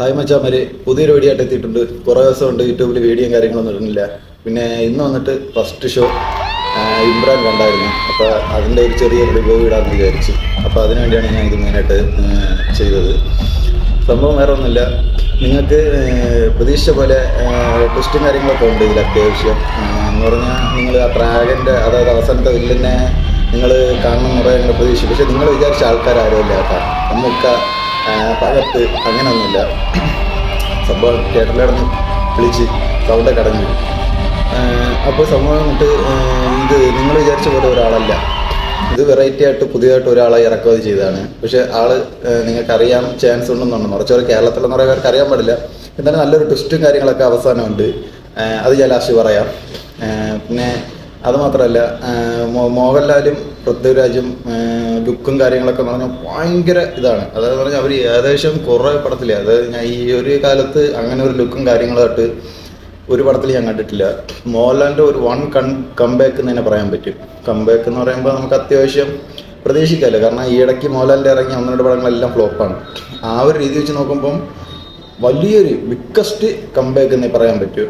Hi മച്ചാമാര് പുതിയൊരു video ആയിട്ട് എത്തിയിട്ടുണ്ട്. കുറേ ദിവസം ഉണ്ട് യൂട്യൂബിൽ വീഡിയോയും കാര്യങ്ങളൊന്നും ഇടുന്നില്ല. പിന്നെ ഇന്ന് വന്നിട്ട് ഫസ്റ്റ് ഷോ ഇമ്രാൻ കണ്ടായിരുന്നു. അപ്പോൾ അതിന്റെ ഒരു ചെറിയ റിവ്യൂ ഇടാമെന്ന് വിചാരിച്ചു. അപ്പോൾ അതിനു വേണ്ടിയാണ് ഞാൻ ഇത് മെയിനായിട്ട് ചെയ്തത്. സംഭവം വേറെ ഒന്നുമില്ല. നിങ്ങൾക്ക് പ്രതീക്ഷിച്ച പോലെ ട്വിസ്റ്റും കാര്യങ്ങളൊക്കെ ഉണ്ട് ഇതിൽ അത്യാവശ്യം എന്ന് പറഞ്ഞാൽ നിങ്ങൾ ആ ഡ്രാഗന്റെ അതായത് അവസാനത്തെ വില്ലിനെ നിങ്ങൾ കാണണം എന്ന് പറയാൻ പ്രതീക്ഷിച്ചു. പക്ഷേ നിങ്ങൾ വിചാരിച്ച ആൾക്കാരും ഇല്ല കേട്ടോ. നമുക്ക് പകർത്ത് അങ്ങനെയൊന്നുമില്ല സംഭവം തിയേറ്ററിലിടന്ന് വിളിച്ച് സൗണ്ട് കടഞ്ഞു. അപ്പോൾ സംഭവം എന്നിട്ട് ഇത് നിങ്ങൾ വിചാരിച്ച പോലെ ഒരാളല്ല. ഇത് വെറൈറ്റി ആയിട്ട് പുതിയതായിട്ട് ഒരാളെ ഇറക്കുമതി ചെയ്തതാണ്. പക്ഷേ ആൾ നിങ്ങൾക്ക് അറിയാൻ ചാൻസ് ഉണ്ടെന്നുണ്ട് മറിച്ചവർ കേരളത്തിലെന്ന് പറയാൻ പേർക്ക് അറിയാൻ പാടില്ല. എന്നാലും നല്ലൊരു ട്വിസ്റ്റും കാര്യങ്ങളൊക്കെ അവസാനമുണ്ട്. അത് ഞാൻ ലാസ്റ്റ് പറയാം പിന്നെ അത് മാത്രമല്ല ഏഹ്, മോ- മോഹൻലാലും പൃഥ്വിരാജും ലുക്കും കാര്യങ്ങളൊക്കെ പറഞ്ഞാൽ ഭയങ്കര ഇതാണ്. അതായത് പറഞ്ഞാൽ അവർ ഏകദേശം കുറേ പടത്തില്ല അതായത് ഞാൻ ഈ ഒരു കാലത്ത് അങ്ങനെ ഒരു ലുക്കും കാര്യങ്ങളായിട്ട് ഒരു പടത്തിൽ ഞാൻ കണ്ടിട്ടില്ല. മോഹൻലാലിന്റെ ഒരു വൺ കൺ കംബാക്ക് എന്ന് തന്നെ പറയാൻ പറ്റും. കംബാക്ക് എന്ന് പറയുമ്പോൾ നമുക്ക് അത്യാവശ്യം പ്രതീക്ഷിക്കാമല്ലോ. കാരണം ഈ ഇടയ്ക്ക് മോഹൻലാലിന്റെ ഇറങ്ങിയ ഒന്ന് രണ്ട് പടങ്ങളെല്ലാം ഫ്ലോപ്പാണ് ആ ഒരു രീതി വെച്ച് നോക്കുമ്പം വലിയൊരു ബിഗ്ഗസ്റ്റ് കംബാക്ക് എന്നേ പറയാൻ പറ്റൂ.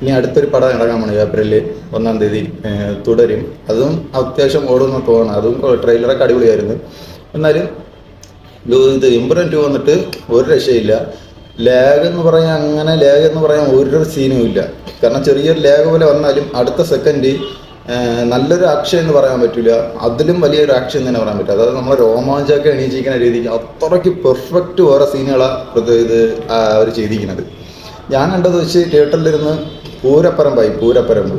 ഇനി അടുത്തൊരു പടം ഇറങ്ങാൻ പോണു ഏപ്രിലിൽ ഒന്നാം തീയതി തുടരും. അതും അത്യാവശ്യം ഓടുന്ന തോന്നണം അതും ട്രെയിലറൊക്കെ അടിപൊളിയായിരുന്നു. എന്നാലും ഇത് ഇമ്പ്രൻ ടു വന്നിട്ട് ഒരു രക്ഷയില്ല. ലാഗ് എന്ന് പറയാൻ അങ്ങനെ ലാഗ് എന്ന് പറയാൻ ഒരു സീനും ഇല്ല. കാരണം ചെറിയൊരു ലാഗ് പോലെ വന്നാലും അടുത്ത സെക്കൻഡ് നല്ലൊരു ആക്ഷൻ എന്ന് പറയാൻ പറ്റില്ല അതിലും വലിയൊരു ആക്ഷൻ തന്നെ പറയാൻ പറ്റില്ല അതായത് നമ്മളെ രോമാഞ്ചമൊക്കെ എണീച്ചിരിക്കുന്ന രീതിക്ക് അത്രയ്ക്ക് പെർഫെക്റ്റ് ഓരോ സീനുകളാണ് ഇത് അവർ ചെയ്തിരിക്കുന്നത്. ഞാൻ കണ്ടത് വെച്ച് തിയേറ്ററിലിരുന്ന് പൂരപ്പറമ്പായി പൂരപ്പറമ്പ്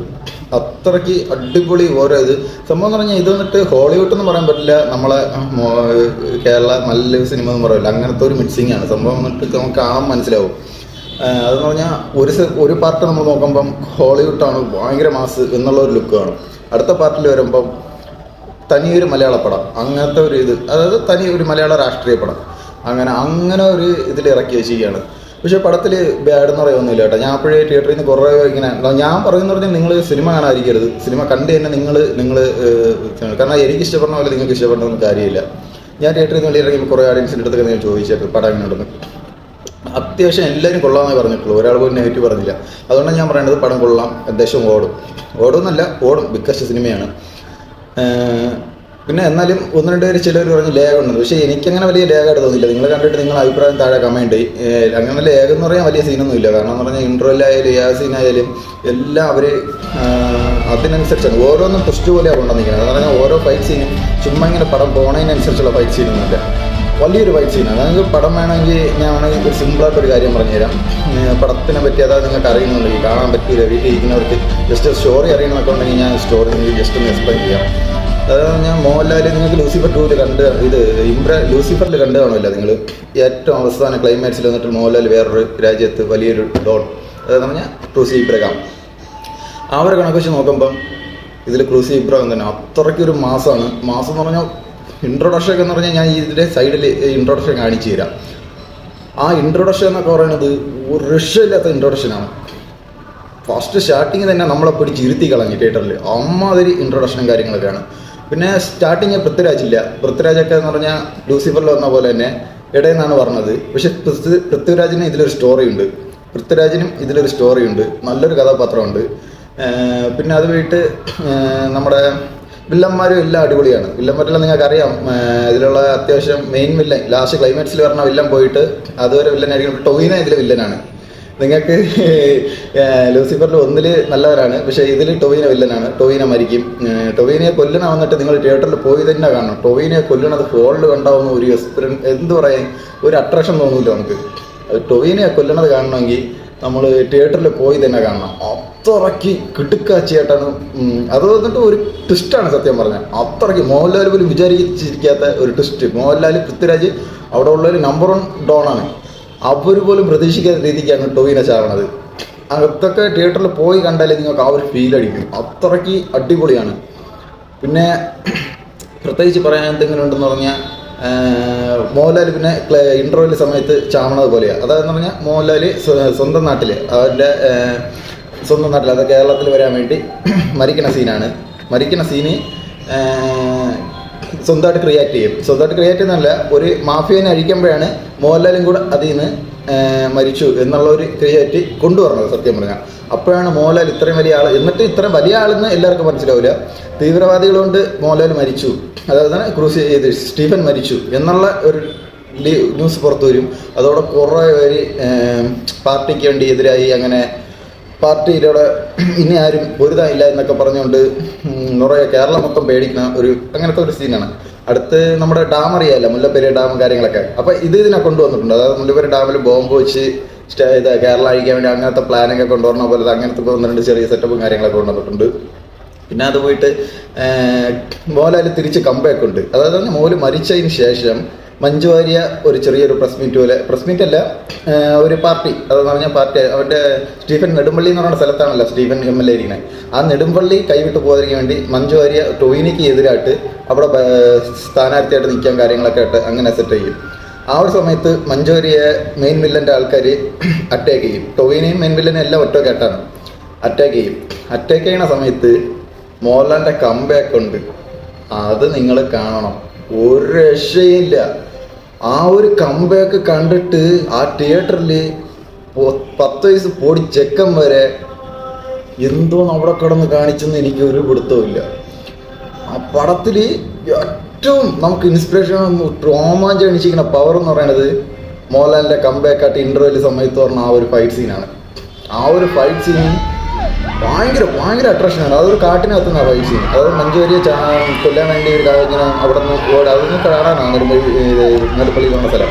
അത്രയ്ക്ക് അടിപൊളി ഓരോ ഇത്. സംഭവം എന്ന് പറഞ്ഞാൽ ഇത് വന്നിട്ട് ഹോളിവുഡ് എന്ന് പറയാൻ പറ്റില്ല. നമ്മളെ കേരള നല്ല സിനിമ എന്ന് പറയില്ല. അങ്ങനത്തെ ഒരു മിക്സിംഗ് ആണ്. സംഭവം വന്നിട്ട് നമുക്ക് കാണാൻ മനസ്സിലാവും. അതെന്ന് പറഞ്ഞാൽ ഒരു ഒരു പാർട്ട് നമ്മൾ നോക്കുമ്പം ഹോളിവുഡാണ് ഭയങ്കര മാസ് എന്നുള്ള ഒരു ലുക്ക് കാണും അടുത്ത പാർട്ടിൽ വരുമ്പം തനിയൊരു മലയാള പടം. അങ്ങനത്തെ ഒരു ഇത്. അതായത് തനി ഒരു മലയാള രാഷ്ട്രീയ പടം. അങ്ങനെ അങ്ങനെ ഒരു ഇതിൽ ഇറക്കി വെച്ചിരിക്കുകയാണ്. പക്ഷെ പടത്തിൽ ബാഡ് എന്ന് പറയുന്നില്ല കേട്ടോ. ഞാൻ അപ്പോഴേ തിയേറ്ററിൽ നിന്ന് കുറേ ഇങ്ങനെ ഞാൻ പറയുന്ന പറഞ്ഞാൽ നിങ്ങൾ സിനിമ കാണാതിരിക്കരുത്. സിനിമ കണ്ട് തന്നെ നിങ്ങൾ നിങ്ങൾ കാരണം എനിക്ക് ഇഷ്ടപ്പെടുന്ന പോലെ നിങ്ങൾക്ക് ഇഷ്ടപ്പെടണമെന്ന് കാര്യമില്ല. ഞാൻ തിയേറ്ററിൽ നിന്ന് വെളിയിൽ ഇറങ്ങി കുറേ ഓഡിയൻസിന്റെ അടുത്തൊക്കെ ഞാൻ ചോദിച്ചേക്കും പടം എങ്ങനെ ഉണ്ടെന്ന് അത്യാവശ്യം എല്ലാവരും കൊള്ളാമെന്നേ പറഞ്ഞിട്ടുള്ളൂ. ഒരാൾ പോലും നെഗറ്റീവ് പറഞ്ഞില്ല. അതുകൊണ്ടാണ് ഞാൻ പറയുന്നത് പടം കൊള്ളാം അത്യാവശ്യം ഓടും. ഓടുമെന്നല്ല ഓടും. ബിക്കസ്റ്റ് സിനിമയാണ് പിന്നെ എന്നാലും ഒന്ന് രണ്ട് പേര് ചിലർ പറഞ്ഞ് ഉണ്ട് പക്ഷേ എനിക്കങ്ങനെ വലിയ ലേഖമായിട്ട് തോന്നില്ല നിങ്ങൾ കണ്ടിട്ട് നിങ്ങൾ അഭിപ്രായം താഴെ കമന്റ് അങ്ങനെ ലേഖ എന്ന് പറയാൻ വലിയ സീനൊന്നും ഇല്ല കാരണം എന്ന് പറഞ്ഞാൽ ഇൻട്രോയിലായാലും ആ സീനായാലും എല്ലാം അവർ അതിനനുസരിച്ചാണ്. ഓരോന്നും പുഷ്ട് പോലെയാണ് കൊണ്ടുവന്നിരിക്കുന്നത് എന്ന് പറഞ്ഞാൽ ഓരോ ഫൈറ്റ് സീനും ചുമ്മാ ഇങ്ങനെ പടം പോണതിനനുസരിച്ചുള്ള ഫൈറ്റ് സീനൊന്നുമില്ല വലിയൊരു ഫൈറ്റ് സീനാണ് നിങ്ങൾക്ക് പടം വേണമെങ്കിൽ ഞാൻ വേണമെങ്കിൽ ഒരു സിമ്പിളായിട്ടൊരു കാര്യം പറഞ്ഞുതരാം. തരാം പടത്തിനെ പറ്റി അതായത് നിങ്ങൾക്ക് അറിയുന്നുണ്ടെങ്കിൽ കാണാൻ പറ്റിയില്ല വീട്ടിൽ ഇരിക്കുന്നവർക്ക് ജസ്റ്റ് സ്റ്റോറി അറിയണമെന്നൊക്കെ ഉണ്ടെങ്കിൽ ഞാൻ സ്റ്റോറി ജസ്റ്റ് ഒന്ന് എക്സ്പ്ലെയിൻ ചെയ്യാം. അതായത് ഞാൻ മോഹൻലാൽ നിങ്ങൾക്ക് ലൂസിഫർ ടൂവിൽ കണ്ട് ഇത് ഇംപ്ര ലൂസിഫറിൽ കണ്ടു കാണില്ല നിങ്ങൾ ഏറ്റവും അവസാന ക്ലൈമാക്സിൽ വന്നിട്ട് മോഹൻലാൽ വേറൊരു രാജ്യത്ത് വലിയൊരു ഡോട്ട് അതായത് പറഞ്ഞാൽ ക്രൂസി ഇബ്രഹാം അവരെ കണക്ക് വെച്ച് നോക്കുമ്പം ഇതിൽ ക്രൂസി ഇബ്രഹാം തന്നെ അത്രയ്ക്ക് ഒരു മാസമാണ് മാസം എന്ന് പറഞ്ഞാൽ ഇൻട്രൊഡക്ഷൻ എന്ന് പറഞ്ഞാൽ ഞാൻ ഇതിന്റെ സൈഡിൽ ഇൻട്രൊഡക്ഷൻ കാണിച്ചു തരാം. ആ ഇൻട്രൊഡക്ഷൻ എന്നൊക്കെ പറയുന്നത് ഒരു രക്ഷയില്ലാത്ത ഇൻട്രൊഡക്ഷനാണ് ഫസ്റ്റ് സ്റ്റാർട്ടിങ് തന്നെ നമ്മളെ പിടിച്ച് ഇരുത്തി കളഞ്ഞു തിയേറ്ററിൽ അമ്മാതിരി ഇൻട്രൊഡക്ഷനും കാര്യങ്ങളൊക്കെയാണ്. പിന്നെ സ്റ്റാർട്ടിങ് പൃഥ്വിരാജില്ല പൃഥ്വിരാജൊക്കെ എന്ന് പറഞ്ഞാൽ ലൂസിഫറിൽ വന്ന പോലെ തന്നെ ഇടയെന്നാണ് പറഞ്ഞത്. പക്ഷെ പൃഥ്വിരാജിന് ഇതിലൊരു സ്റ്റോറി ഉണ്ട്. പൃഥ്വിരാജിനും ഇതിലൊരു സ്റ്റോറി ഉണ്ട്. നല്ലൊരു കഥാപാത്രമുണ്ട്. പിന്നെ അത് വീട്ട് നമ്മുടെ വില്ലന്മാരും എല്ലാം അടിപൊളിയാണ്. വില്ലന്മാരെല്ലാം നിങ്ങൾക്ക് അറിയാം ഇതിലുള്ള അത്യാവശ്യം മെയിൻ വില്ലൻ ലാസ്റ്റ് ക്ലൈമാക്സിൽ പറഞ്ഞ വില്ലൻ പോയിട്ട് അതുവരെ വില്ലനായിരിക്കും ടൊവിന ഇതിലെ വില്ലനാണ് നിങ്ങൾക്ക് ലൂസിഫറിൽ ഒന്നിൽ നല്ലവരാണ്. പക്ഷേ ഇതിൽ ടൊവീന വില്ലനാണ്. ടൊവീന മരിക്കും. ടൊവീനെ കൊല്ലണ വന്നിട്ട് നിങ്ങൾ തിയേറ്ററിൽ പോയി തന്നെ കാണണം. ടൊവീനെ കൊല്ലണത് ഫോണിൽ കണ്ടാവുന്ന ഒരു എക്സ്പീരിയൻസ് എന്ത് പറയാൻ ഒരു അട്രാക്ഷൻ തോന്നില്ല നമുക്ക്. അത് ടൊവിനയെ കൊല്ലണത് കാണണമെങ്കിൽ നമ്മൾ തിയേറ്ററിൽ പോയി തന്നെ കാണണം. അത്രയ്ക്ക് കിടുക്കാച്ചിയായിട്ടാണ്. അത് വന്നിട്ട് ഒരു ട്വിസ്റ്റാണ് സത്യം പറഞ്ഞാൽ. അത്രയ്ക്ക് മോഹൻലാൽ പോലും വിചാരിച്ചിരിക്കാത്ത ഒരു ട്വിസ്റ്റ് മോഹൻലാൽ പൃഥ്വിരാജ് അവിടെ ഉള്ള ഒരു നമ്പർ വൺ ഡോണാണ് അവർ പോലും പ്രതീക്ഷിക്കാത്ത രീതിക്കാണ് ടോവിന ചാവണത് അതൊക്കെ തിയേറ്ററിൽ പോയി കണ്ടാലേ നിങ്ങൾക്ക് ആ ഒരു ഫീൽ അടിക്കും. അത്രയ്ക്ക് അടിപൊളിയാണ്. പിന്നെ പ്രത്യേകിച്ച് പറയാൻ എന്തെങ്കിലും ഉണ്ടെന്ന് പറഞ്ഞാൽ മോഹൻലാൽ പിന്നെ ഇന്റർവെൽ സമയത്ത് ചാവണത് പോലെയാണ് അതായത് പറഞ്ഞാൽ മോഹൻലാൽ സ്വന്തം നാട്ടിൽ അവരുടെ സ്വന്തം നാട്ടിൽ അത് കേരളത്തിൽ വരാൻ വേണ്ടി മരിക്കുന്ന സീനാണ് മരിക്കുന്ന സീന് സ്വന്തമായിട്ട് ക്രിയേറ്റ് ചെയ്യും. സ്വന്തമായിട്ട് ക്രിയേറ്റ് ചെയ്യുന്നല്ല ഒരു മാഫിയനെ അഴിക്കുമ്പോഴാണ് മോഹൻലാലും കൂടെ അതിൽ നിന്ന് മരിച്ചു എന്നുള്ള ഒരു ക്രിയേറ്റ് കൊണ്ടുവരണത് സത്യം പറഞ്ഞാൽ. അപ്പോഴാണ് മോഹൻലാൽ ഇത്രയും വലിയ ആൾ എന്നിട്ട് ഇത്രയും വലിയ ആളെന്ന് എല്ലാവർക്കും മനസ്സിലാവില്ല. തീവ്രവാദികൾ കൊണ്ട് മോഹൻലാൽ മരിച്ചു. അതായത് ക്രൂസ് ചെയ്ത് സ്റ്റീഫൻ മരിച്ചു എന്നുള്ള ഒരു ന്യൂസ് പുറത്തു വരും. അതോടെ കുറേ പേര് പാർട്ടിക്ക് വേണ്ടി എതിരായി അങ്ങനെ പാർട്ടിയിലൂടെ ഇനി ആരും പൊരുതാനില്ല എന്നൊക്കെ പറഞ്ഞുകൊണ്ട് നിറയെ കേരളം മൊത്തം പേടിക്കുന്ന ഒരു അങ്ങനത്തെ ഒരു സീനാണ്. അടുത്ത് നമ്മുടെ ഡാം അറിയാമല്ലോ മുല്ലപ്പെരിയ ഡാം കാര്യങ്ങളൊക്കെ. അപ്പൊ ഇത് ഇതിനെ കൊണ്ടുവന്നിട്ടുണ്ട്. അതായത് മുല്ലപ്പെരി ഡാമിൽ ബോംബ് വെച്ച് സ്റ്റേ ഇത് കേരള അഴിക്കാൻ വേണ്ടി അങ്ങനത്തെ പ്ലാനൊക്കെ കൊണ്ടുവരണ പോലെ അങ്ങനത്തെ ഒന്ന് രണ്ട് ചെറിയ സെറ്റപ്പും കാര്യങ്ങളൊക്കെ കൊണ്ടുവന്നിട്ടുണ്ട്. പിന്നെ അത് പോയിട്ട് മോലാൽ തിരിച്ച് കമ്പയൊക്കെ ഉണ്ട്. അതായത് മോൽ മരിച്ചതിന് ശേഷം മഞ്ജു വാര്യ ഒരു ചെറിയൊരു പ്രസ് മീറ്റ് പോലെ. പ്രസ് മീറ്റ് അല്ല ഒരു പാർട്ടി. അതെന്ന് പറഞ്ഞ പാർട്ടി. അവരുടെ സ്റ്റീഫൻ നെടുമ്പള്ളി എന്ന് പറയുന്ന സ്ഥലത്താണല്ലോ സ്റ്റീഫൻ എം എൽ എ ഇരിക്കുന്നത് ആ നെടുമ്പള്ളി കൈവിട്ട് പോകാതിരിക്കാൻ വേണ്ടി മഞ്ജു വാര്യ ടൊയിനിക്ക് എതിരായിട്ട് അവിടെ സ്ഥാനാർത്ഥിയായിട്ട് നിൽക്കാൻ കാര്യങ്ങളൊക്കെ ആയിട്ട് അങ്ങനെ സെറ്റ് ചെയ്യും. ആ ഒരു സമയത്ത് മഞ്ജു വാര്യ മെയിൻ വില്ലന്റെ ആൾക്കാർ അറ്റാക്ക് ചെയ്യും. ടൊവിനെയും മെയിൻ വില്ലനെയും എല്ലാം ഒറ്റ കേട്ടാണ് അറ്റാക്ക് ചെയ്യും. അറ്റാക്ക് ചെയ്യണ സമയത്ത് മോഹൻലാലിന്റെ കമ്പാക്ക് ഉണ്ട്. അത് നിങ്ങൾ കാണണം. ഒരു രക്ഷയില്ല. ആ ഒരു കമ്പാക്ക് കണ്ടിട്ട് ആ തിയേറ്ററിൽ പത്ത് വയസ്സ് പൊടി ചെക്കൻ വരെ എന്തോ അവിടെ കിടന്ന് കാണിച്ചെന്ന് എനിക്ക് ഒരു പിടുത്തമില്ല ആ പടത്തിൽ ഏറ്റവും നമുക്ക് ഇൻസ്പിറേഷൻ രോമാഞ്ചം അണിച്ചിരിക്കുന്ന പവർ എന്ന് പറയുന്നത് മോഹൻലാലിന്റെ കംബാക്ക് ആയിട്ട് ഇന്റർവെൽ സമയത്ത് പറഞ്ഞ ആ ഒരു ഫൈറ്റ് സീനാണ് ആ ഒരു ഫൈറ്റ് സീൻ ഭയങ്കര ഭയങ്കര അട്രാക്ഷനാണ് അതൊരു കാട്ടിനകത്ത് നിന്ന് വൈസ് സീൻ അതായത് മഞ്ചേരിയെ കൊല്ലാൻ വേണ്ടി ഒരു ഇങ്ങനെ അവിടെ നിന്ന് ഓടി അതൊന്ന് കാണാനാണ് നെടുമ്പള്ളി എന്ന് സ്ഥലം.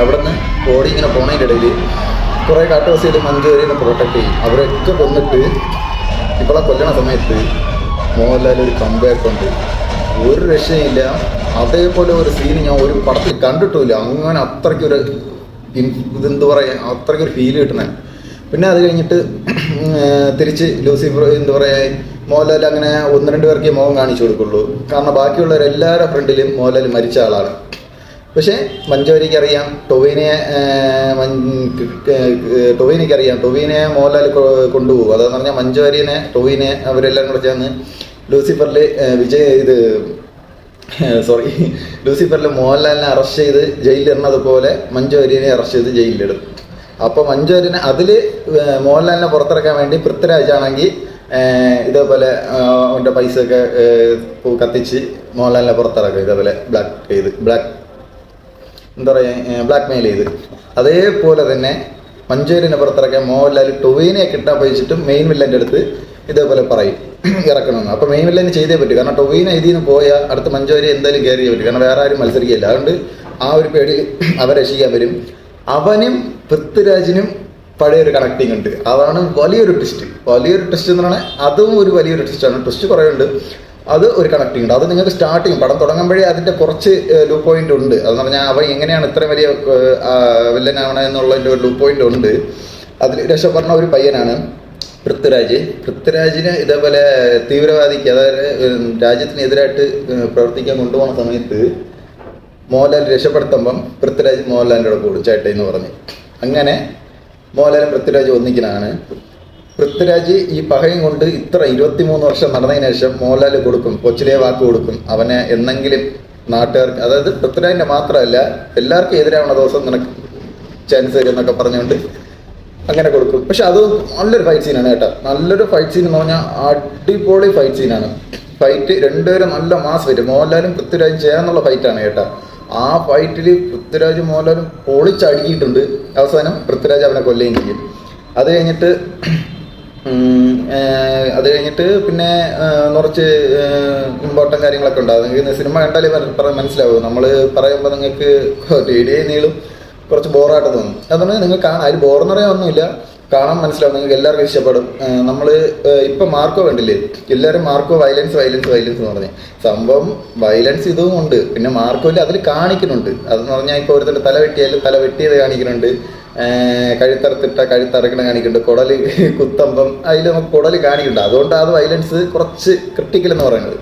അവിടെ നിന്ന് ഓടി ഇങ്ങനെ പോണതിന്റെ ഇടയിൽ കുറേ കാട്ടുവാസികൾ മഞ്ചേരിനെ പ്രൊട്ടക്ട് ചെയ്യും. അവരൊക്കെ കൊന്നിട്ട് ഇപ്പോളെ കൊല്ലണ സമയത്ത് മോഹൻലാൽ ഒരു കമ്പയൊക്കെ ഉണ്ട്. ഒരു രക്ഷയില്ല അതേപോലെ ഒരു സീൻ ഞാൻ ഒരു പടത്തിൽ കണ്ടിട്ടില്ല അങ്ങനെ അത്രയ്ക്കൊരു ഇതെന്ത് പറയാ അത്രയ്ക്കൊരു ഫീൽ കിട്ടണേ പിന്നെ അത് കഴിഞ്ഞിട്ട് തിരിച്ച് ലൂസിഫർ എന്താ പറയുക മോഹൻലാൽ അങ്ങനെ ഒന്ന് രണ്ട് പേർക്ക് മോഹൻ കാണിച്ചു കൊടുക്കുള്ളൂ. കാരണം ബാക്കിയുള്ളവരെല്ലാവരുടെ ഫ്രണ്ടിലും മോഹൻലാൽ മരിച്ച ആളാണ്. പക്ഷേ മഞ്ചോരിക്ക് അറിയാം ടൊവിനെ ടൊവീനയ്ക്ക് അറിയാം. ടൊവിനെ മോഹൻലാൽ കൊണ്ടുപോകും. അതെന്ന് പറഞ്ഞാൽ മഞ്ചോരിനെ ടൊവീനെ അവരെല്ലാം കൂടെ ചേർന്ന് ലൂസിഫറിൽ വിജയ് ഇത് സോറി ലൂസിഫറിൽ മോഹൻലാലിനെ അറസ്റ്റ് ചെയ്ത് ജയിലിലിടുന്നത് പോലെ മഞ്ജു അറസ്റ്റ് ചെയ്ത് ജയിലിലിടും. അപ്പൊ മഞ്ജു അതിൽ മോഹൻലാലിനെ പുറത്തിറക്കാൻ വേണ്ടി പൃഥ്വിരാജാണെങ്കിൽ ഇതേപോലെ അവന്റെ ഒക്കെ കത്തിച്ച് മോഹൻലാലിനെ പുറത്തിറക്കും. ഇതേപോലെ ബ്ലാക്ക് ചെയ്ത് ബ്ലാക്ക് എന്താ പറയുക ബ്ലാക്ക് മെയിൽ ചെയ്ത്. അതേപോലെ തന്നെ മഞ്ചേരിനെ പുറത്തിറക്കാൻ മോഹൻലാൽ ടൊവീനെ കിട്ടാൻ പോയിച്ചിട്ടും മെയിൻ വില്ലന്റെ അടുത്ത് ഇതേപോലെ പറയും ഇറക്കണമെന്ന്. അപ്പോൾ മെയിൻ വില്ലന് ചെയ്തേ പറ്റും. കാരണം ടൊവീനെ ഇതിൽ നിന്ന് പോയാൽ അടുത്ത് മഞ്ചേരി എന്തായാലും കയറിയേ പറ്റും. കാരണം വേറെ ആരും മത്സരിക്കില്ല. അതുകൊണ്ട് ആ ഒരു പേടി അവരെ രക്ഷിക്കാൻ വരും. അവനും പൃഥ്വിരാജിനും പഴയൊരു കണക്ടിങ് ഉണ്ട്. അതാണ് വലിയൊരു ട്വിസ്റ്റ് വലിയൊരു ട്വിസ്റ്റ് എന്ന് പറഞ്ഞാൽ അതും ഒരു വലിയൊരു ട്വിസ്റ്റാണ് ട്വിസ്റ്റ് കുറേ ഉണ്ട്. അത് ഒരു കണക്ടിങ് ഉണ്ട്. അത് നിങ്ങൾക്ക് സ്റ്റാർട്ടിങ് പടം തുടങ്ങുമ്പോഴേ അതിന്റെ കുറച്ച് ലൂ പോയിന്റ് ഉണ്ട്. അതെന്ന് പറഞ്ഞാൽ അവൻ എങ്ങനെയാണ് ഇത്ര വലിയ വില്ലനാവണ എന്നുള്ളതിന്റെ ഒരു ലൂ പോയിന്റ് ഉണ്ട്. അതിൽ രക്ഷ പറഞ്ഞ ഒരു പയ്യനാണ് പൃഥ്വിരാജ്. പൃഥ്വിരാജിന് ഇതേപോലെ തീവ്രവാദിക്ക് അതായത് രാജ്യത്തിനെതിരായിട്ട് പ്രവർത്തിക്കാൻ കൊണ്ടുപോകുന്ന സമയത്ത് മോഹൻലാൽ രക്ഷപ്പെടുത്തുമ്പം പൃഥ്വിരാജ് മോഹൻലാലിന്റെ കൂടെ ചേട്ടൻ എന്ന് പറഞ്ഞ്. അങ്ങനെ മോഹൻലാലും പൃഥ്വിരാജ് ഒന്നിക്കലാണ്. പൃഥ്വിരാജ് ഈ പകയും കൊണ്ട് ഇത്ര ഇരുപത്തിമൂന്ന് വർഷം നടന്നതിന് ശേഷം മോഹൻലാൽ കൊടുക്കും കൊച്ചിലെ വാക്ക് കൊടുക്കും. അവനെ എന്നെങ്കിലും നാട്ടുകാർക്ക് അതായത് പൃഥ്വിരാജിന്റെ മാത്രമല്ല എല്ലാവർക്കും എതിരാവണ ദിവസം നിനക്ക് ചാൻസ് തരും എന്നൊക്കെ പറഞ്ഞുകൊണ്ട് അങ്ങനെ കൊടുക്കും. പക്ഷെ അത് നല്ലൊരു ഫൈറ്റ് സീനാണ് കേട്ടോ. നല്ലൊരു ഫൈറ്റ് സീൻ എന്ന് പറഞ്ഞാൽ അടിപൊളി ഫൈറ്റ് സീനാണ് ഫൈറ്റ് രണ്ടുപേരും നല്ല മാസ് വരും. മോഹൻലാലും പൃഥ്വിരാജും ചെയ്യാന്നുള്ള ഫൈറ്റാണ് കേട്ടോ. ആ ഫൈറ്റിൽ പൃഥ്വിരാജ് മോഹൻലാലും പൊളിച്ചടുക്കിയിട്ടുണ്ട്. അവസാനം പൃഥ്വിരാജ് അവനെ കൊല്ലുകയും ചെയ്യും. അത് കഴിഞ്ഞിട്ട് അത് കഴിഞ്ഞിട്ട് പിന്നെ കുറച്ച് ഇമ്പോർട്ടന്റ് കാര്യങ്ങളൊക്കെ ഉണ്ടാകും. നിങ്ങൾക്ക് സിനിമ കണ്ടാലേ മനസ്സിലാവും. നമ്മൾ പറയുമ്പോൾ നിങ്ങൾക്ക് ഡി നീളും കുറച്ച് ബോറായിട്ട് തോന്നും. അതുകൊണ്ട് നിങ്ങൾ കാണാൻ അതിൽ ബോറെന്ന് പറയാൻ ഒന്നുമില്ല. കാണാൻ മനസ്സിലാവും നിങ്ങൾക്ക് എല്ലാവർക്കും ഇഷ്ടപ്പെടും. നമ്മൾ ഇപ്പം മാർക്കോ വേണ്ടില്ലേ എല്ലാവരും മാർക്കോ വയലൻസ് വയലൻസ് വയലൻസ് എന്ന് പറഞ്ഞ്. സംഭവം വയലൻസ് ഇതും ഉണ്ട്. പിന്നെ മാർക്കോയിൽ അതിൽ കാണിക്കുന്നുണ്ട്. അതെന്ന് പറഞ്ഞാൽ ഇപ്പോൾ ഒരുത്തന്റെ തല വെട്ടിയാൽ തല വെട്ടിയത് കാണിക്കുന്നുണ്ട്. കഴുത്തറത്തിട്ട കഴുത്തറക്കണ കാണിക്കുന്നുണ്ട്. കുടൽ കുത്തമ്പം അതിൽ നമുക്ക് കുടൽ കാണിക്കുന്നുണ്ട്. അതുകൊണ്ട് അത് വയലൻസ് കുറച്ച് ക്രിട്ടിക്കൽ എന്ന് പറയുന്നത്.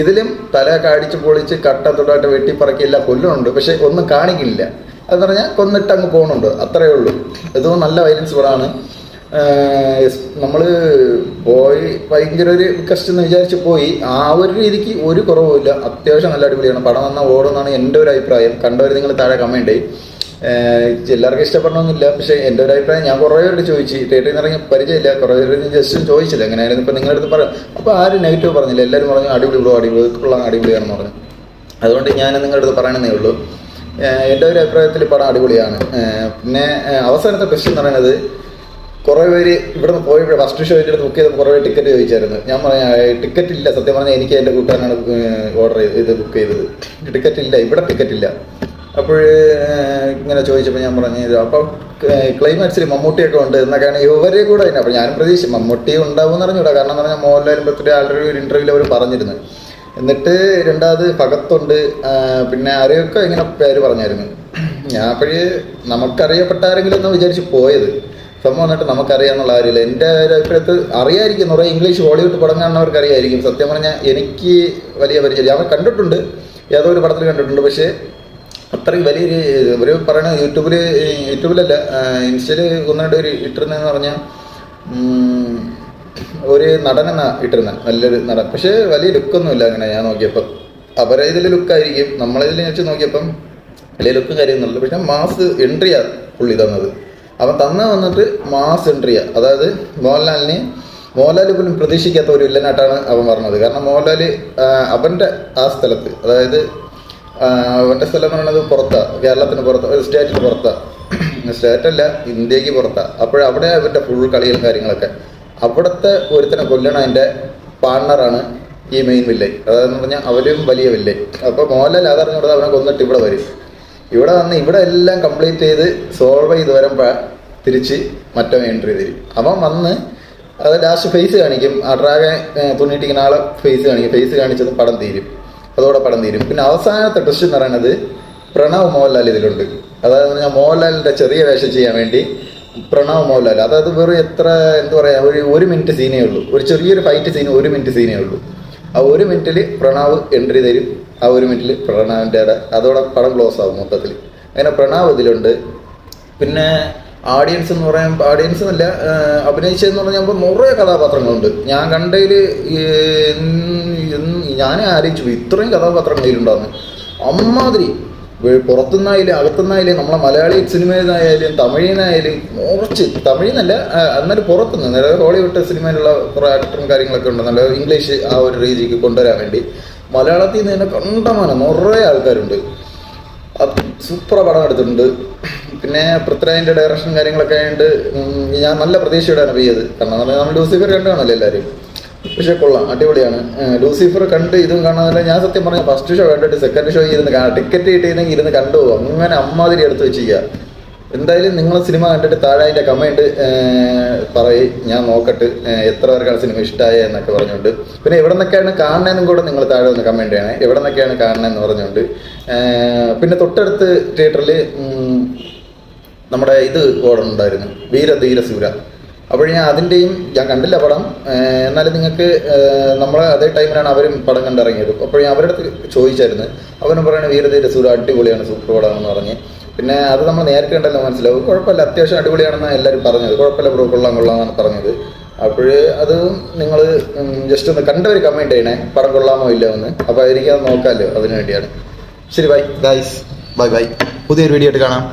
ഇതിലും തല കാടിച്ച് പൊളിച്ച് കട്ട തൊട്ടായിട്ട് വെട്ടിപ്പറക്കി എല്ലാം കൊല്ലുന്നുണ്ട്. പക്ഷെ ഒന്നും കാണിക്കില്ല അതെന്ന് പറഞ്ഞാൽ കൊന്നിട്ട് അങ്ങ് പോകുന്നുണ്ട് അത്രയേ ഉള്ളൂ. ഇതും നല്ല വയലൻസ് പടമാണ് നമ്മൾ പോയി ഭയങ്കര ഒരു കഷ്ടം എന്ന് വിചാരിച്ച് പോയി. ആ ഒരു രീതിക്ക് ഒരു കുറവുമില്ല അത്യാവശ്യം നല്ല അടിപൊളിയാണ്. പടം വന്നാൽ ഓടുന്നാണ് എന്റെ ഒരു അഭിപ്രായം. കണ്ടവർ നിങ്ങൾ താഴെ കമന്റ് എല്ലാവർക്കും ഇഷ്ടപ്പെടണമെന്നില്ല പക്ഷേ എന്റെ ഒരു അഭിപ്രായം ഞാൻ കുറേ പേരോട് ചോദിച്ചു. തിയേറ്ററിൽ നിന്ന് ഇറങ്ങി പരിചയമില്ല. കുറേ പേര് ജസ്റ്റ് ചോദിച്ചില്ല. എങ്ങനെയായിരുന്നു? ഇപ്പം നിങ്ങളുടെ അടുത്ത് പറയാം അപ്പോൾ ആരും നെഗറ്റീവ് പറഞ്ഞില്ല. എല്ലാവരും പറഞ്ഞു അടിപൊളി ബ്രോ അടിപൊളി കൊള്ളാം അടിപൊളിയാണെന്ന് പറഞ്ഞു. അതുകൊണ്ട് ഞാൻ നിങ്ങളുടെ അടുത്ത് പറയണമെന്നേ ഉള്ളൂ. എന്റെ ഒരു അഭിപ്രായത്തിൽ പടം അടിപൊളിയാണ്. പിന്നെ അവസാനത്തെ ക്വസ്റ്റ്യൻ പറയുന്നത് കുറേ പേര് ഇവിടെ നിന്ന് പോയപ്പോൾ ഫസ്റ്റ് ഷോ അടുത്ത് ബുക്ക് ചെയ്തപ്പോൾ കുറേ പേര് ടിക്കറ്റ് ചോദിച്ചായിരുന്നു. ഞാൻ പറഞ്ഞ ടിക്കറ്റ് ഇല്ല സത്യം പറഞ്ഞാൽ എനിക്ക് എന്റെ കൂട്ടുകാരനാണ് ഓർഡർ ചെയ്ത് ഇത് ബുക്ക് ചെയ്തത്. ടിക്കറ്റ് ഇല്ല ഇവിടെ ടിക്കറ്റ് ഇല്ല. അപ്പോൾ ഇങ്ങനെ ചോദിച്ചപ്പോൾ ഞാൻ പറഞ്ഞു അപ്പോൾ ക്ലൈമാക്സിൽ മമ്മൂട്ടിയൊക്കെ ഉണ്ട് എന്നൊക്കെയാണ് ഇവരെ കൂടെ തന്നെ അപ്പോൾ ഞാനും പ്രതീക്ഷിച്ചു മമ്മൂട്ടി ഉണ്ടാവും എന്ന് അറിഞ്ഞൂടാ കാരണം എന്ന് പറഞ്ഞാൽ മോഹൻലാലും ബർത്ത്ഡേ ആൾറെഡി ഒരു ഇന്റർവ്യൂവിൽ അവർ പറഞ്ഞിരുന്നു. എന്നിട്ട് രണ്ടാമത് ഭഗത്തുണ്ട് പിന്നെ ആരെയൊക്കെ ഇങ്ങനെ പേര് പറഞ്ഞായിരുന്നു. ഞാൻ അപ്പോഴേ നമുക്കറിയപ്പെട്ട ആരെങ്കിലും എന്ന് വിചാരിച്ച് പോയത്. സംഭവം എന്നിട്ട് നമുക്കറിയാന്നുള്ള കാര്യമില്ല. എന്റെ ഒരു അഭിപ്രായത്തിൽ അറിയായിരിക്കും. കുറേ ഇംഗ്ലീഷ് ഹോളിവുഡ് പടം കാണുന്നവർക്ക് അറിയായിരിക്കും. സത്യം പറഞ്ഞാൽ എനിക്ക് വലിയ പരിചയം അവർ കണ്ടിട്ടുണ്ട്. ഏതോ ഒരു പടത്തിൽ കണ്ടിട്ടുണ്ട്. പക്ഷേ അത്രയും വലിയൊരു ഒരു പറയണ യൂട്യൂബിൽ യൂട്യൂബിലല്ല ഇൻസ്റ്റയിൽ ഒന്ന് രണ്ട് പേര് ഇട്ടിരുന്നതെന്ന് പറഞ്ഞാൽ ഒരു നടനെന്നാ ഇട്ടിരുന്നത് നല്ലൊരു നടൻ. പക്ഷേ വലിയ ലുക്കൊന്നുമില്ല അങ്ങനെ ഞാൻ നോക്കിയപ്പോൾ അവരെ ഇതിൽ ലുക്കായിരിക്കും. നമ്മളിതിൽ വെച്ച് നോക്കിയപ്പം വലിയ ലുക്ക് കാര്യമൊന്നുമില്ല പക്ഷെ മാസ് എൻട്രിയാ പുള്ളി തന്നത്. അവൻ തന്ന വന്നിട്ട് മാസ് എൻട്രിയാ. അതായത് മോഹൻലാലിനെ മോഹൻലാൽ പോലും പ്രതീക്ഷിക്കാത്ത ഒരു വില്ലനായിട്ടാണ് അവൻ പറഞ്ഞത്. കാരണം മോഹൻലാൽ അവന്റെ ആ സ്ഥലത്ത് അതായത് അവന്റെ സ്ഥലം എന്ന് പറയുന്നത് പുറത്താണ് കേരളത്തിന് പുറത്ത്. സ്റ്റേറ്റിന് പുറത്താണ് സ്റ്റേറ്റല്ല ഇന്ത്യയ്ക്ക് പുറത്താണ് അപ്പോഴവിടെ അവന്റെ ഫുൾ കളികളും കാര്യങ്ങളൊക്കെ. അവിടുത്തെ ഒരുത്തനെ കൊല്ലണ എന്റെ പാർട്ണറാണ് ഈ മെയിൻ വില്ലൻ അതെന്ന് പറഞ്ഞാൽ അവരും വലിയ വില്ലൻ അപ്പോൾ മോഹൻലാൽ കൊടുത്ത് അവനെ കൊന്നിട്ട് ഇവിടെ വരും. ഇവിടെ വന്ന് ഇവിടെ എല്ലാം കംപ്ലീറ്റ് ചെയ്ത് സോൾവ് ചെയ്ത് വരുമ്പോൾ തിരിച്ച് മറ്റവൻ എൻട്രി തരും അവൻ വന്ന് അത് ലാസ്റ്റ് ഫേസ് കാണിക്കും. ആ ഡ്രാഗൻ തുണിയിട്ടിങ്ങനെ ആളെ ഫേസ് കാണിക്കും. ഫേസ് കാണിച്ചത് പടം തീരും. അതോടെ പടം തീരും. പിന്നെ അവസാനത്തെ ട്വിസ്റ്റ് എന്ന് പറയുന്നത് പ്രണവ് മോഹൻലാൽ ഇതിലുണ്ട്. അതായത് പറഞ്ഞാൽ മോഹൻലാലിന്റെ ചെറിയ വേഷം ചെയ്യാൻ വേണ്ടി പ്രണവ് മോഹൻലാൽ. അതായത് വെറും എത്ര എന്താ പറയുക ഒരു ഒരു മിനിറ്റ് സീനേ ഉള്ളൂ. ഒരു ചെറിയൊരു ഫൈറ്റ് സീൻ ഒരു മിനിറ്റ് സീനേ ഉള്ളൂ. ആ ഒരു മിനിറ്റിൽ പ്രണവ് എൻട്രി തരും. ആ ഒരു മിനിറ്റിൽ പ്രണവിന്റെ അതോടെ പടം ക്ലോസ് ആകും മൊത്തത്തിൽ അങ്ങനെ പ്രണവ് ഇതിലുണ്ട്. പിന്നെ ഓഡിയൻസ് എന്ന് പറയാൻ ഓഡിയൻസ് എന്നല്ല അഭിനയിച്ചതെന്ന് പറഞ്ഞാൽ നിറയെ കഥാപാത്രങ്ങളുണ്ട്. ഞാൻ കണ്ടതിൽ ഞാൻ ആലോചിച്ചു. ഇത്രയും കഥാപാത്രങ്ങൾ ഇതിലുണ്ടാകുന്നു അമ്മാതിരി. പുറത്തുനിന്നായാലും അകത്തുനിന്നായാലും നമ്മളെ മലയാളി സിനിമയിലായാലും തമിഴിനായാലും കുറച്ച് തമിഴിന്നല്ല എന്നാലും പുറത്തുനിന്ന് നിലവിൽ ഹോളിവുഡ് സിനിമയിലുള്ള കുറേ ആക്ടറും കാര്യങ്ങളൊക്കെ ഉണ്ട്. നല്ല ഇംഗ്ലീഷ് ആ ഒരു രീതിക്ക് കൊണ്ടുവരാൻ വേണ്ടി. മലയാളത്തിൽ നിന്ന് തന്നെ കണ്ടമാനം നിറയെ ആൾക്കാരുണ്ട്. സൂപ്പർ പടം എടുത്തിട്ടുണ്ട്. പിന്നെ പൃഥ്വിരാജിന്റെ ഡയറക്ഷൻ കാര്യങ്ങളൊക്കെ ആയതുകൊണ്ട് ഞാൻ നല്ല പ്രതീക്ഷയോടെയാണ് പെയ്യത് കാരണം നമ്മൾ ലൂസിഫർ കണ്ടാണല്ലോ എല്ലാവരും പക്ഷെ കൊള്ളാം അടിപൊളിയാണ്. ലൂസിഫർ കണ്ട് ഇതും കാണാനല്ല ഞാൻ സത്യം പറഞ്ഞ ഫസ്റ്റ് ഷോ കണ്ടിട്ട് സെക്കൻഡ് ഷോ ഇരുന്ന് കാണാം. ടിക്കറ്റ് കിട്ടിയിരുന്നെങ്കിൽ ഇരുന്ന് കണ്ടു അങ്ങനെ അമ്മാതിരി എടുത്ത് വെച്ചിരിക്കുക എന്തായാലും നിങ്ങൾ സിനിമ കണ്ടിട്ട് താഴെ അതിന്റെ കമന്റ് പറയും ഞാൻ നോക്കട്ട് എത്ര പേർക്കാണ് സിനിമ ഇഷ്ടമായ എന്നൊക്കെ പറഞ്ഞുകൊണ്ട്. പിന്നെ എവിടെ നിന്നൊക്കെയാണ് കാണണമെന്നും കൂടെ നിങ്ങൾ താഴെ ഒന്ന് കമന്റ് ചെയ്യണേ. എവിടെ നിന്നൊക്കെയാണ് കാണണമെന്ന് പറഞ്ഞുകൊണ്ട് പിന്നെ തൊട്ടടുത്ത് തിയേറ്ററിൽ നമ്മുടെ ഇത് ഓടുന്നുണ്ടായിരുന്നു വീരധീരസൂര. അപ്പോൾ ഞാൻ അതിന്റെയും ഞാൻ കണ്ടില്ല പടം. എന്നാലും നിങ്ങൾക്ക് നമ്മളെ അതേ ടൈമിലാണ് അവരും പടം കണ്ടിറങ്ങിയത്. അപ്പോൾ ഞാൻ അവരുടെ അടുത്ത് ചോദിച്ചായിരുന്നു. അവനും പറയുന്നത് വീരധീരസൂര അടിപൊളിയാണ് സൂപ്പർ പടമാണെന്ന് പറഞ്ഞ്. പിന്നെ അത് നമ്മൾ നേരത്തെ കണ്ടല്ലോ മനസ്സിലാവും. കുഴപ്പമില്ല അത്യാവശ്യം അടിപൊളിയാണെന്ന് എല്ലാവരും പറഞ്ഞത്. കുഴപ്പമില്ല ബ്രോ കൊള്ളാം കൊള്ളാമെന്നാണ് പറഞ്ഞത്. അപ്പോൾ അത് നിങ്ങൾ ജസ്റ്റ് ഒന്ന് കണ്ടവർ കമന്റ് ചെയ്യണേ. പടം കൊള്ളാമോ ഇല്ല എന്ന്. അപ്പോൾ എനിക്ക് അത് നോക്കാമല്ലോ അതിനു വേണ്ടിയാണ്. ശരി ബൈ ഗൈസ് ബൈ ബൈ പുതിയൊരു വീഡിയോ ആയിട്ട് കാണാം.